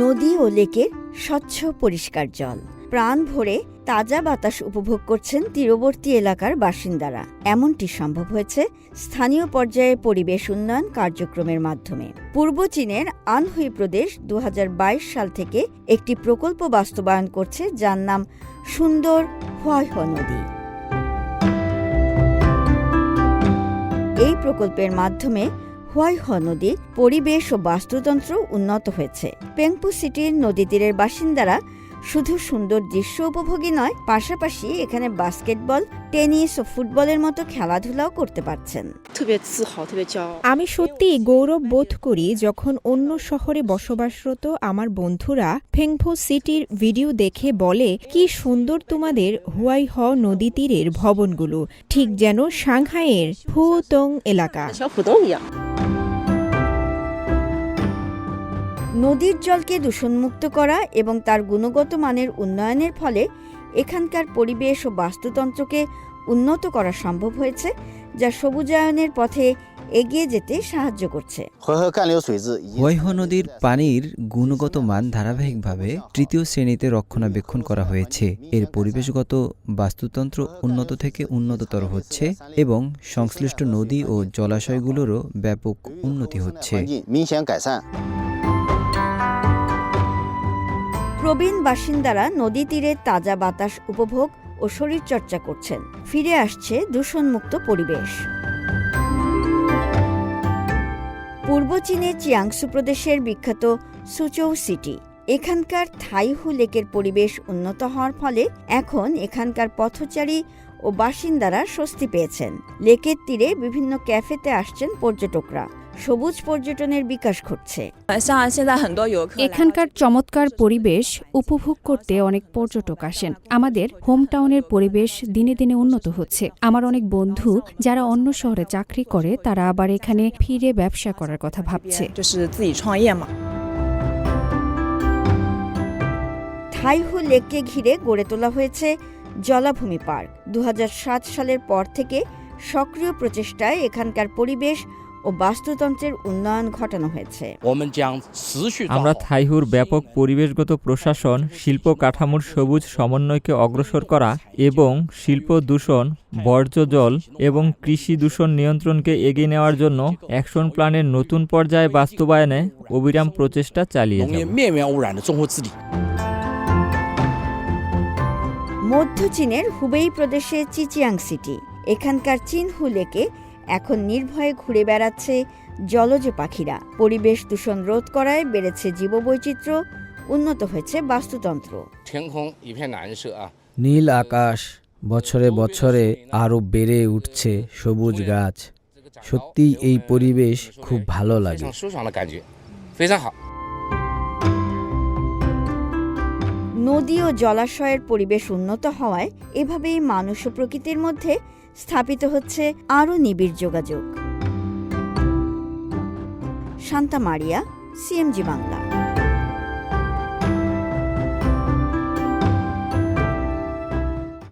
নদী ও লেকের স্বচ্ছ পরিষ্কার জল। প্রাণ ভরে তাজা বাতাস উপভোগ করছেন তীরবর্তী এলাকার বাসিন্দারা। এমনটি সম্ভব হয়েছে স্থানীয় পর্যায়ে পরিবেশ উন্নয়ন কার্যক্রমের মাধ্যমে। পূর্ব চীনের আনহুই প্রদেশ দু হাজার বাইশ সাল থেকে একটি প্রকল্প বাস্তবায়ন করছে যার নাম সুন্দর হোয়াইহ নদী। এই প্রকল্পের মাধ্যমে হোয়াইহ নদী পরিবেশ ও বাস্তুতন্ত্র উন্নত হয়েছে। পেংপু সিটির নদী তীরের বাসিন্দারা শুধু সুন্দর দৃশ্য উপভোগী নয়, পাশাপাশি এখানে বাস্কেটবল, টেনিস ও ফুটবলের মতো খেলাধুলাও করতে পারছেন। আমি সত্যি গৌরব বোধ করি যখন অন্য শহরে বসবাসরত আমার বন্ধুরা ফেংফো সিটির ভিডিও দেখে বলে, কি সুন্দর তোমাদের হুয়াই হ নদী তীরের ভবনগুলো। ঠিক যেন সাংহাইয়ের ফুতং এলাকা। নদীর জলকে দূষণমুক্ত করা এবং তার গুণগত মানের উন্নয়নের ফলে এখানকার পরিবেশ ও বাস্তুতন্ত্রকে উন্নত করা সম্ভব হয়েছে, যা সবুজায়নের পথে এগিয়ে যেতে সাহায্য করছে। হৈহ নদীর পানির গুণগত মান ধারাবাহিকভাবে তৃতীয় শ্রেণীতে রক্ষণাবেক্ষণ করা হয়েছে। এর পরিবেশগত বাস্তুতন্ত্র উন্নত থেকে উন্নততর হচ্ছে এবং সংশ্লিষ্ট নদী ও জলাশয়গুলোরও ব্যাপক উন্নতি হচ্ছে। প্রবীণ বাসিন্দারা নদী তীরে তাজা বাতাস উপভোগ ও শরীরচর্চা করছেন। ফিরে আসছে দূষণমুক্ত পরিবেশ। পূর্ব চীনের চিয়াংসু প্রদেশের বিখ্যাত সুচৌ সিটি। এখানকার থাইহু লেকের পরিবেশ উন্নত হওয়ার ফলে এখন এখানকার পথচারী ও বাসিন্দারা স্বস্তি পেয়েছেন। লেকের তীরে বিভিন্ন ক্যাফেতে আসছেন পর্যটকরা। সবুজ পর্যটনের বিকাশ ঘটছে। এখানকার চমৎকার পরিবেশ উপভোগ করতে অনেক পর্যটক আসেন। আমাদের হোম টাউনের পরিবেশ দিনে দিনে উন্নত হচ্ছে। আমার অনেক বন্ধু যারা অন্য শহরে চাকরি করে তারা আবার এখানে ফিরে ব্যবসা করার কথা ভাবছে। থাইহু লেককে ঘিরে গড়ে তোলা হয়েছে জলাভূমি পার্ক। দু হাজার সাত সালের পর থেকে সক্রিয় প্রচেষ্টায় এখানকার পরিবেশ ও বাস্তুতন্ত্রের উন্নয়ন ঘটানো হয়েছে। আমরা থাইহুর ব্যাপক পরিবেশগত প্রশাসন শিল্প কাঠামোর সবুজ সমন্বয়কে অগ্রসর করা এবং শিল্প দূষণ বর্জ্য জল এবং কৃষি দূষণ নিয়ন্ত্রণকে এগিয়ে নেওয়ার জন্য অ্যাকশন প্ল্যানের নতুন পর্যায়ে বাস্তবায়নে অবিরাম প্রচেষ্টা চালিয়ে মধ্য চীনের হুবেই প্রদেশে চিচিয়াং সিটি এখানকার চিনহু লেকে এখন নির্ভয়ে ঘুরে বেড়াচ্ছে জলজ পাখিরা। পরিবেশ দূষণ রোধ করায় বেড়েছে জীববৈচিত্র্য উন্নত হয়েছে বাস্তুতন্ত্র। নীল আকাশ বছরে বছরে আরও বেড়ে উঠছে সবুজ গাছ। সত্যি এই পরিবেশ খুব ভালো লাগে। নদী ও জলাশয়ের পরিবেশ উন্নত হওয়ায় এভাবেই মানুষ ও প্রকৃতির মধ্যে স্থাপিত হচ্ছে আরও নিবিড় যোগাযোগ। শান্তা মারিয়া সিএমজি বাংলা।